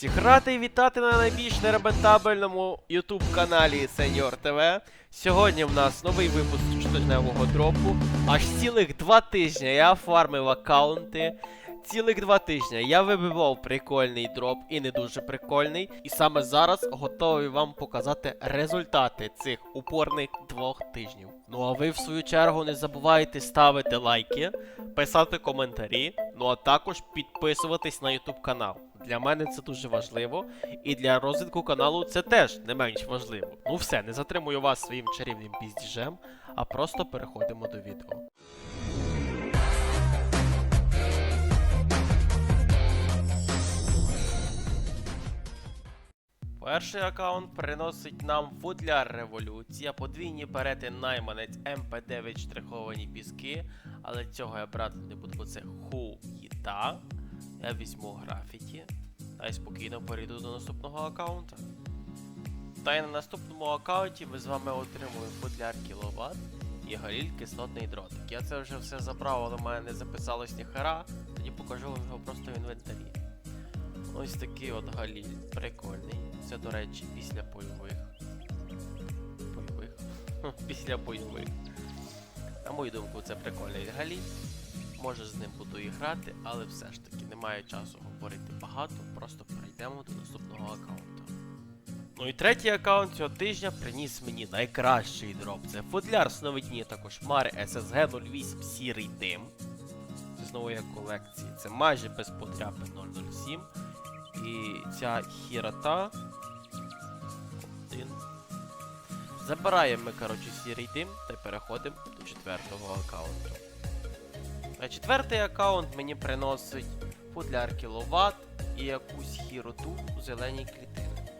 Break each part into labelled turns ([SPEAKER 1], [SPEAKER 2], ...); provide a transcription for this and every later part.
[SPEAKER 1] Всіх радий вітати на найбільш нерентабельному YouTube каналі Senior TV. Сьогодні в нас новий випуск щотижневого дропу. Аж цілих два тижні я фармив аккаунти. Цілих два тижні я вибивав прикольний дроп і не дуже прикольний. І саме зараз готовий вам показати результати цих упорних двох тижнів. Ну а ви в свою чергу не забувайте ставити лайки, писати коментарі, ну а також підписуватись на YouTube канал. Для мене це дуже важливо, і для розвитку каналу це теж не менш важливо. Ну все, не затримую вас своїм чарівним піздіжем, а просто переходимо до відео. Перший аккаунт приносить нам футляр революція, подвійні берети найманець МП9 штриховані піски, але цього я брати не буду, бо це хуїта. Я візьму графіті. Та й спокійно перейду до наступного аккаунта. Та й на наступному аккаунті ми з вами отримуємо футляр кіловат і галіль кислотний дротик. Я це вже все забрав, але в мене не записалось ніхера, тоді покажу вам його просто в інвентарі. Ось такий от галіль, прикольний. Це, до речі, після бойових. Бойових. після бойових. На мою думку, це прикольний галіль. Може з ним буду і грати, але все ж таки немає часу говорити багато, просто перейдемо до наступного аккаунту. Ну і третій аккаунт цього тижня приніс мені найкращий дроп. Це футляр сновидні також Мари SSG 08 сірий дим. Це знову як колекції. Це майже без потряпи 007. І ця хірота. Один. Забираємо ми, коротше, сірий дим та переходимо до четвертого аккаунту. А четвертий аккаунт мені приносить футляр кіловат і якусь хіроту у зеленій клітини.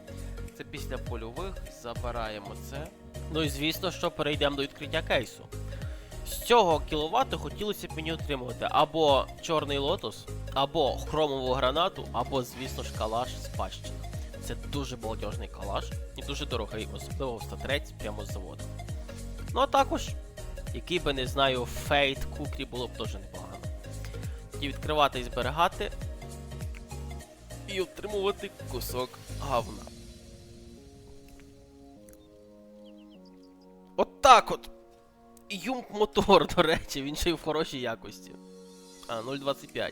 [SPEAKER 1] Це після польових, забираємо це. Ну і звісно, що перейдемо до відкриття кейсу. З цього кіловату хотілося б мені отримувати або чорний лотос, або хромову гранату, або, звісно ж, калаш з пащина. Це дуже балдежний калаш дуже дорогий, особливо 103 прямо з заводу. Ну а також який би не знаю, фейт куклі було б дуже непогано. І відкривати і зберігати. І отримувати кусок гавна. От так от! Юмп мотор, до речі, він ще й в хорошій якості. А, 0.25.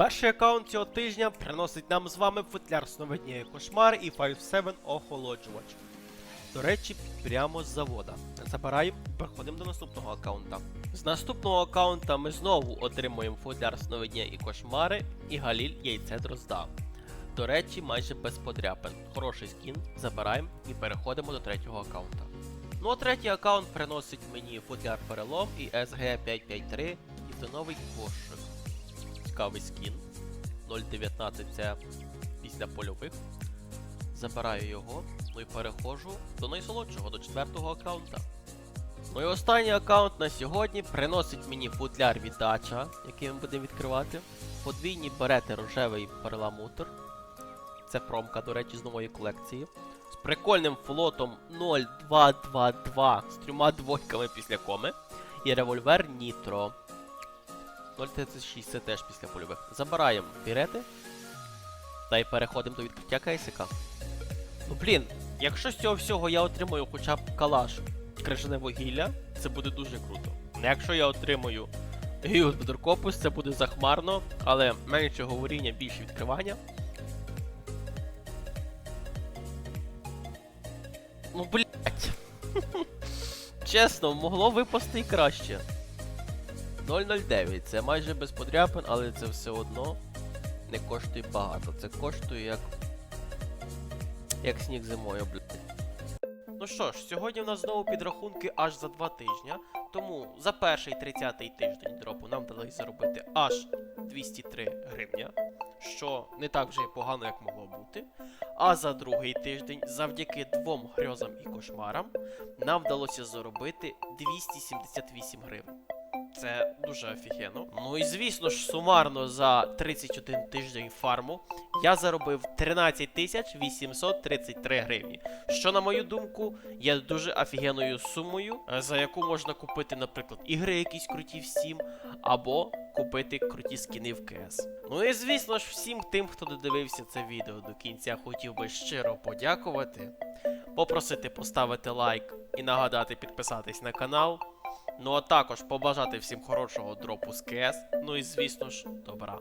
[SPEAKER 1] Перший аккаунт цього тижня приносить нам з вами футляр сновидніє кошмар і 5-7 охолоджувач. До речі, прямо з завода. Забираємо, переходимо до наступного аккаунта. З наступного аккаунта ми знову отримуємо футляр сновидня і кошмари і галіль яйце дрозда. До речі, майже без подряпин. Хороший скін, забираємо і переходимо до третього аккаунта. Ну а третій аккаунт приносить мені футляр перелом і SG553 і тоновий кошик. Цікавий скін. 0.19 це після польових. Забираю його, ну і переходжу до найсолодшого, до четвертого аккаунта. Ну і останній аккаунт на сьогодні приносить мені футляр від Дача, який ми будемо відкривати. Подвійні берети рожевий перламутр. Це промка, до речі, з нової колекції. З прикольним флотом 0222 з трьома двойками після коми. І револьвер Нітро. 036 це теж після польових. Забираємо бірети. Та й переходимо до відкриття кейсика. Ну блін, якщо з цього всього я отримую хоча б калаш крижане вугілля, це буде дуже круто. Якщо я отримую Гіус Бедеркопус, це буде захмарно, але менше говоріння, більше відкривання. Ну блять. Чесно, могло випасти і краще. 009, це майже без подряпин, але це все одно не коштує багато. Це коштує як як сніг зимою, блядь. Ну що ж, сьогодні в нас знову підрахунки аж за 2 тижня. Тому за перший 30-й тиждень дропу нам вдалося заробити аж 203 гривня, що не так вже й погано, як могло бути. А за другий тиждень, завдяки двом грьозам і кошмарам, нам вдалося заробити 278 гривень. Це дуже офігенно. Ну і звісно ж, сумарно за 31 тиждень фарму я заробив 13 тисяч 833 гривні. Що, на мою думку, є дуже офігенною сумою, е, за яку можна купити, наприклад, ігри якісь круті в Steam, або купити круті скіни в КС. Ну і звісно ж, всім тим, хто додивився це відео до кінця, хотів би щиро подякувати, попросити поставити лайк і нагадати підписатись на канал. Ну а також побажати всім хорошого дропу з КС, ну і звісно ж, добра.